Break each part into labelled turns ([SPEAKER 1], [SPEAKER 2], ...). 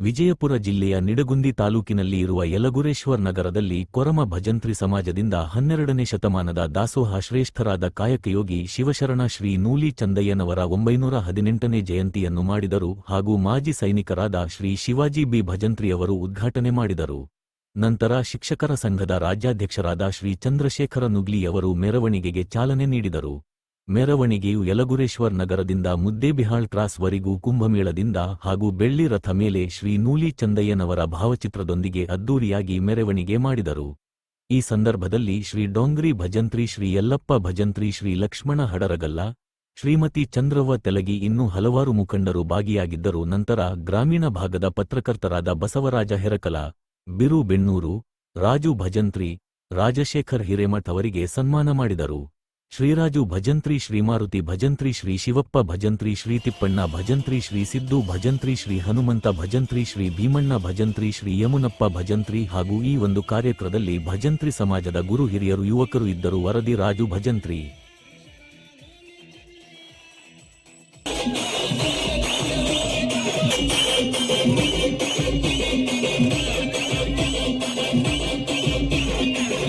[SPEAKER 1] ವಿಜಯಪುರ ಜಿಲ್ಲೆಯ ನಿಡಗುಂದಿ ತಾಲೂಕಿನಲ್ಲಿ ಇರುವ ಯಲಗುರೇಶ್ವರ್ ನಗರದಲ್ಲಿ ಕೊರಮ ಭಜಂತ್ರಿ ಸಮಾಜದಿಂದ ಹನ್ನೆರಡನೇ ಶತಮಾನದ ದಾಸೋಹ ಶ್ರೇಷ್ಠರಾದ ಕಾಯಕಯೋಗಿ ಶಿವಶರಣ ಶ್ರೀ ನೂಲಿ ಚಂದಯ್ಯನವರ ಒಂಬೈನೂರ ಹದಿನೆಂಟನೇ ಜಯಂತಿಯನ್ನು ಮಾಡಿದರು ಹಾಗೂ ಮಾಜಿ ಸೈನಿಕರಾದ ಶ್ರೀ ಶಿವಾಜಿ ಬಿ ಭಜಂತ್ರಿಯವರು ಉದ್ಘಾಟನೆ ಮಾಡಿದರು. ನಂತರ ಶಿಕ್ಷಕರ ಸಂಘದ ರಾಜ್ಯಾಧ್ಯಕ್ಷರಾದ ಶ್ರೀ ಚಂದ್ರಶೇಖರ ನುಗ್ಲಿಯವರು ಮೆರವಣಿಗೆಗೆ ಚಾಲನೆ ನೀಡಿದರು. ಮೆರವಣಿಗೆಯು ಯಲಗುರೇಶ್ವರ್ ನಗರದಿಂದ ಮುದ್ದೇಬಿಹಾಳ್ ಕ್ರಾಸ್ ವರೆಗೂ ಕುಂಭಮೇಳದಿಂದ ಹಾಗೂ ಬೆಳ್ಳಿ ರಥ ಮೇಲೆ ಶ್ರೀ ನೂಲಿ ಚಂದಯ್ಯನವರ ಭಾವಚಿತ್ರದೊಂದಿಗೆ ಅದ್ದೂರಿಯಾಗಿ ಮೆರವಣಿಗೆ ಮಾಡಿದರು. ಈ ಸಂದರ್ಭದಲ್ಲಿ ಶ್ರೀ ಡೋಂಗ್ರಿ ಭಜಂತ್ರಿ ಶ್ರೀ ಯಲ್ಲಪ್ಪ ಭಜಂತ್ರಿ ಶ್ರೀ ಲಕ್ಷ್ಮಣ ಹಡರಗಲ್ಲ, ಶ್ರೀಮತಿ ಚಂದ್ರವ್ವ ತೆಲಗಿ ಇನ್ನೂ ಹಲವಾರು ಮುಖಂಡರು ಭಾಗಿಯಾಗಿದ್ದರು. ನಂತರ ಗ್ರಾಮೀಣ ಭಾಗದ ಪತ್ರಕರ್ತರಾದ ಬಸವರಾಜ ಹೆರಕಲ, ಬಿರು ಬೆಣ್ಣೂರು, ರಾಜು ಭಜಂತ್ರಿ, ರಾಜಶೇಖರ್ ಹಿರೇಮಠ್ ಅವರಿಗೆ ಸನ್ಮಾನ ಮಾಡಿದರು. ಶ್ರೀರಾಜು ಭಜಂತ್ರಿ ಶ್ರೀಮಾರುತಿ, ಭಜಂತ್ರಿ ಶ್ರೀ ಶಿವಪ್ಪ, ಭಜಂತ್ರಿ ಶ್ರೀ ತಿಪ್ಪಣ್ಣ, ಭಜಂತ್ರಿ ಶ್ರೀ ಸಿದ್ದು, ಭಜಂತ್ರಿ ಶ್ರೀ ಹನುಮಂತ, ಭಜಂತ್ರಿ ಶ್ರೀ ಭೀಮಣ್ಣ, ಭಜಂತ್ರಿ ಶ್ರೀ ಯಮುನಪ್ಪ, ಭಜಂತ್ರಿ ಹಾಗೂ ಈ ಒಂದು ಕಾರ್ಯಕ್ರಮದಲ್ಲಿ ಭಜಂತ್ರಿ ಸಮಾಜದ ಗುರು ಹಿರಿಯರು, ಯುವಕರು ಇದ್ದರು. ವರದಿ ರಾಜು ಭಜಂತ್ರಿ.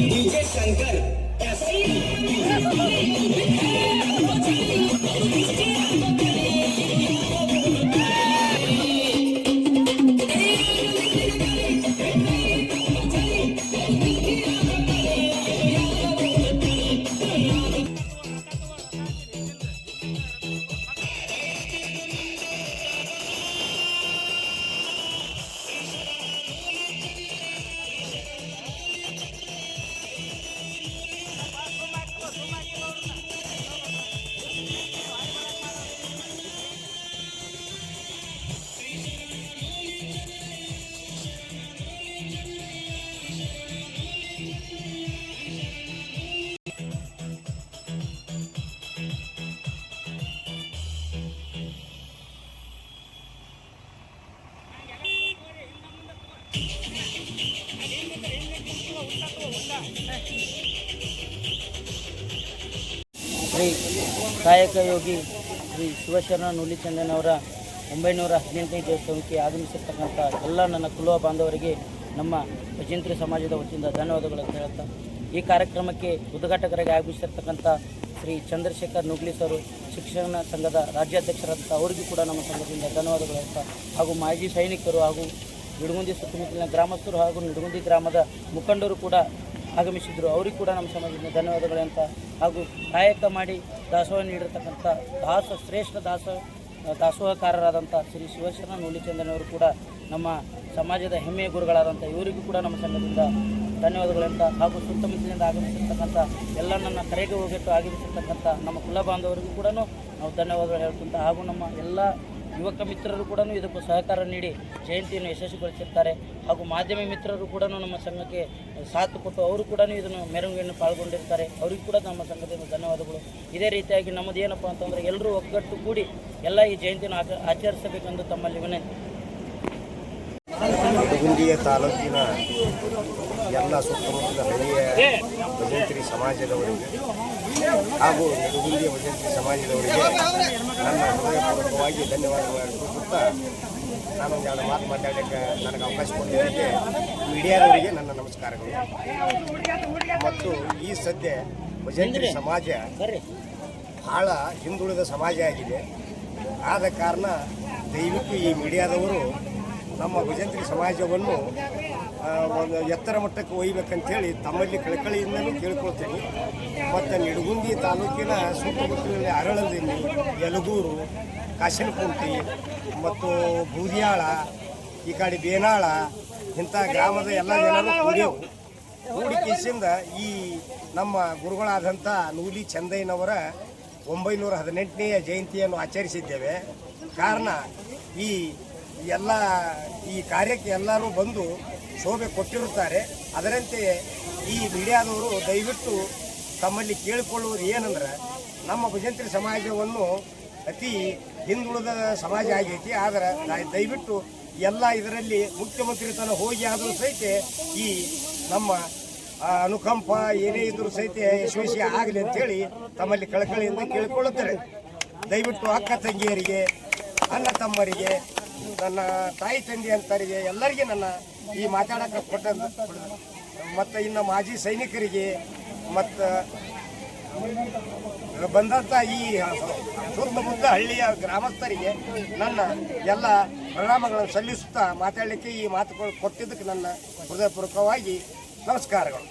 [SPEAKER 2] DJ Yeah.
[SPEAKER 3] ಶ್ರೀ ಕಾಯಕ ಯೋಗಿ ಶ್ರೀ ಶಿವಶರಣ ನುಲಿಚಂದನವರ ಒಂಬೈನೂರ ಹದಿನೆಂಟನೇ ದೇವಸ್ಥಾನಕ್ಕೆ ಆಗಮಿಸಿರ್ತಕ್ಕಂಥ ಎಲ್ಲ ನನ್ನ ಕುಲುವ ಬಾಂಧವರಿಗೆ ನಮ್ಮ ಭಜಂತ್ರಿ ಸಮಾಜದ ವತಿಯಿಂದ ಧನ್ಯವಾದಗಳನ್ನು ಹೇಳುತ್ತಾ ಈ ಕಾರ್ಯಕ್ರಮಕ್ಕೆ ಉದ್ಘಾಟಕರಾಗಿ ಆಗಮಿಸಿರ್ತಕ್ಕಂಥ ಶ್ರೀ ಚಂದ್ರಶೇಖರ್ ನುಗ್ಲಿ ಸರು, ಶಿಕ್ಷಣ ಸಂಘದ ರಾಜ್ಯಾಧ್ಯಕ್ಷರಾದಂಥ ಅವರಿಗೂ ಕೂಡ ನಮ್ಮ ಸಂಘದಿಂದ ಧನ್ಯವಾದಗಳು ಹೇಳ್ತಾ ಹಾಗೂ ಮಾಜಿ ಸೈನಿಕರು ಹಾಗೂ ನಿಡುಗುಂದಿ ಸುತ್ತಮುತ್ತಲಿನ ಗ್ರಾಮಸ್ಥರು ಹಾಗೂ ನಿಡುಗುಂದಿ ಗ್ರಾಮದ ಮುಖಂಡರು ಕೂಡ ಆಗಮಿಸಿದ್ರು. ಅವರಿಗೂ ಕೂಡ ನಮ್ಮ ಸಮಾಜದಿಂದ ಧನ್ಯವಾದಗಳು ಅಂತ. ಹಾಗೂ ಕಾಯಕ ಮಾಡಿ ದಾಸೋಹ ನೀಡಿರ್ತಕ್ಕಂಥ ದಾಸ, ಶ್ರೇಷ್ಠ ದಾಸ, ದಾಸೋಹಕಾರರಾದಂಥ ಶ್ರೀ ಶಿವಶರಣ ನೂಲಿಚಂದ್ರನವರು ಕೂಡ ನಮ್ಮ ಸಮಾಜದ ಹೆಮ್ಮೆಯ ಗುರುಗಳಾದಂಥ ಇವರಿಗೂ ಕೂಡ ನಮ್ಮ ಸಂಘದಿಂದ ಧನ್ಯವಾದಗಳಂತ ಹಾಗೂ ಸುತ್ತಮುತ್ತಲಿನಿಂದ ಆಗಮಿಸಿರ್ತಕ್ಕಂಥ ಎಲ್ಲ ನನ್ನ ಕರೆಗೆ ಹೋಗಿಟ್ಟು ಆಗಮಿಸಿರ್ತಕ್ಕಂಥ ನಮ್ಮ ಕುಲ ಬಾಂಧವರಿಗೂ ಕೂಡ ನಾವು ಧನ್ಯವಾದಗಳು ಹೇಳ್ಕೊಂತ. ಹಾಗೂ ನಮ್ಮ ಎಲ್ಲ ಯುವಕ ಮಿತ್ರರು ಕೂಡ ಇದಕ್ಕೂ ಸಹಕಾರ ನೀಡಿ ಜಯಂತಿಯನ್ನು ಯಶಸ್ವಿಗೊಳಿಸಿರ್ತಾರೆ ಹಾಗೂ ಮಾಧ್ಯಮ ಮಿತ್ರರು ಕೂಡ ನಮ್ಮ ಸಂಘಕ್ಕೆ ಸಾಥ್ ಕೊಟ್ಟು ಅವರು ಕೂಡ ಇದನ್ನು ಮೆರವಣಿಗೆಯನ್ನು ಪಾಲ್ಗೊಂಡಿರ್ತಾರೆ. ಅವರಿಗೂ ಕೂಡ ನಮ್ಮ ಸಂಘದಿಂದ ಧನ್ಯವಾದಗಳು. ಇದೇ ರೀತಿಯಾಗಿ ನಮ್ಮದೇನಪ್ಪ ಅಂತಂದರೆ ಎಲ್ಲರೂ ಒಗ್ಗಟ್ಟು ಕೂಡಿ ಎಲ್ಲ ಈ ಜಯಂತಿಯನ್ನು ಆಚ, ಆಚರಿಸಬೇಕೆಂದು ತಮ್ಮಲ್ಲಿ ವಿನಂತಿ
[SPEAKER 4] ಹುಂಡಿಯ ತಾಲೂಕಿನ ಎಲ್ಲ ಸುತ್ತಮುತ್ತಲ ಹಳ್ಳಿಯ ಭಜಂತ್ರಿ ಸಮಾಜದವರಿಗೆ ಹಾಗೂ ನೆಡುಗುಂದಿಯ ಭಜಂತ್ರಿ ಸಮಾಜದವರಿಗೆ ನನ್ನ ಹೃದಯಪೂರ್ವಕವಾಗಿ ಧನ್ಯವಾದಗಳನ್ನು ಸೂಚಿಸುತ್ತಾ ನಾನು ಮಾತು ಮಾತಾಡೋಕ್ಕೆ ನನಗೆ ಅವಕಾಶ ಕೊಟ್ಟಿದ್ದಕ್ಕೆ ಮೀಡಿಯಾದವರಿಗೆ ನನ್ನ ನಮಸ್ಕಾರಗಳು. ಮತ್ತು ಈ ಸದ್ಯ ಭಜಂತ್ರಿ ಸಮಾಜ ಬಹಳ ಹಿಂದುಳಿದ ಸಮಾಜ ಆಗಿದೆ. ಆದ ಕಾರಣ ದಯವಿಟ್ಟು ಈ ಮೀಡಿಯಾದವರು ನಮ್ಮ ಭಜಂತ್ರಿ ಸಮಾಜವನ್ನು ಒಂದು ಎತ್ತರ ಮಟ್ಟಕ್ಕೆ ಒಯ್ಬೇಕಂತೇಳಿ ತಮ್ಮಲ್ಲಿ ಕಳಕಳಿಯಿಂದಲೂ ಕೇಳ್ಕೊಳ್ತೀನಿ. ಮತ್ತು ನಿಡಗುಂದಿ ತಾಲೂಕಿನ ಸುತ್ತಮುತ್ತಲಿನ ಅರಳದಿನ್ನಿ ಯಲಗೂರು, ಕಾಶನಕುಂಟಿ, ಮತ್ತು ಬೂದಿಯಾಳ, ಈ ಕಡೆ ಬೇನಾಳ, ಇಂಥ ಗ್ರಾಮದ ಎಲ್ಲ ಜನರು ಕೂಡ್ಯವು ಕೂಡಿಕೆಸಿಂದ ಈ ನಮ್ಮ ಗುರುಗಳಾದಂಥ ನೂಲಿ ಚಂದಯ್ಯನವರ ಒಂಬೈನೂರ ಹದಿನೆಂಟನೆಯ ಜಯಂತಿಯನ್ನು ಆಚರಿಸಿದ್ದೇವೆ. ಕಾರಣ ಈ ಎಲ್ಲ ಈ ಕಾರ್ಯಕ್ಕೆ ಎಲ್ಲರೂ ಬಂದು ಶೋಭೆ ಕೊಟ್ಟಿರುತ್ತಾರೆ. ಅದರಂತೆಯೇ ಈ ಮೀಡಿಯಾದವರು ದಯವಿಟ್ಟು ತಮ್ಮಲ್ಲಿ ಕೇಳಿಕೊಳ್ಳುವುದು ಏನಂದ್ರೆ, ನಮ್ಮ ಭಜಂತ್ರಿ ಸಮಾಜವನ್ನು ಅತಿ ಹಿಂದುಳಿದ ಸಮಾಜ ಆಗೈತಿ. ಆದರೆ ದಯವಿಟ್ಟು ಎಲ್ಲ ಇದರಲ್ಲಿ ಮುಖ್ಯಮಂತ್ರಿ ತನ ಹೋಗಿ ಆದರೂ ಸಹಿತ ಈ ನಮ್ಮ ಅನುಕಂಪ ಏನೇ ಇದ್ರೂ ಸಹಿತ ಯಶಸ್ವಿ ಆಗಲಿ ಅಂತೇಳಿ ತಮ್ಮಲ್ಲಿ ಕಳಕಳಿಯಿಂದ ಕೇಳಿಕೊಳ್ಳುತ್ತಾರೆ. ದಯವಿಟ್ಟು ಅಕ್ಕ ತಂಗಿಯರಿಗೆ, ಅಣ್ಣ ತಮ್ಮರಿಗೆ ನನ್ನ ತಾಯಿ ತಂದೆ ಅಂತರಿಗೆ ಎಲ್ಲರಿಗೆ ನನ್ನ ಈ ಮಾತಾಡಕ್ಕೆ ಕೊಟ್ಟ ಮತ್ತು ಇನ್ನು ಮಾಜಿ ಸೈನಿಕರಿಗೆ ಮತ್ತು ಬಂದಂಥ ಈ ಸುತ್ತಮುತ್ತ ಹಳ್ಳಿಯ ಗ್ರಾಮಸ್ಥರಿಗೆ ನನ್ನ ಎಲ್ಲ ಪ್ರಣಾಮಗಳನ್ನು ಸಲ್ಲಿಸುತ್ತಾ ಮಾತಾಡಲಿಕ್ಕೆ ಈ ಮಾತುಗಳು ಕೊಟ್ಟಿದ್ದಕ್ಕೆ ನನ್ನ ಹೃದಯಪೂರ್ವಕವಾಗಿ ನಮಸ್ಕಾರಗಳು.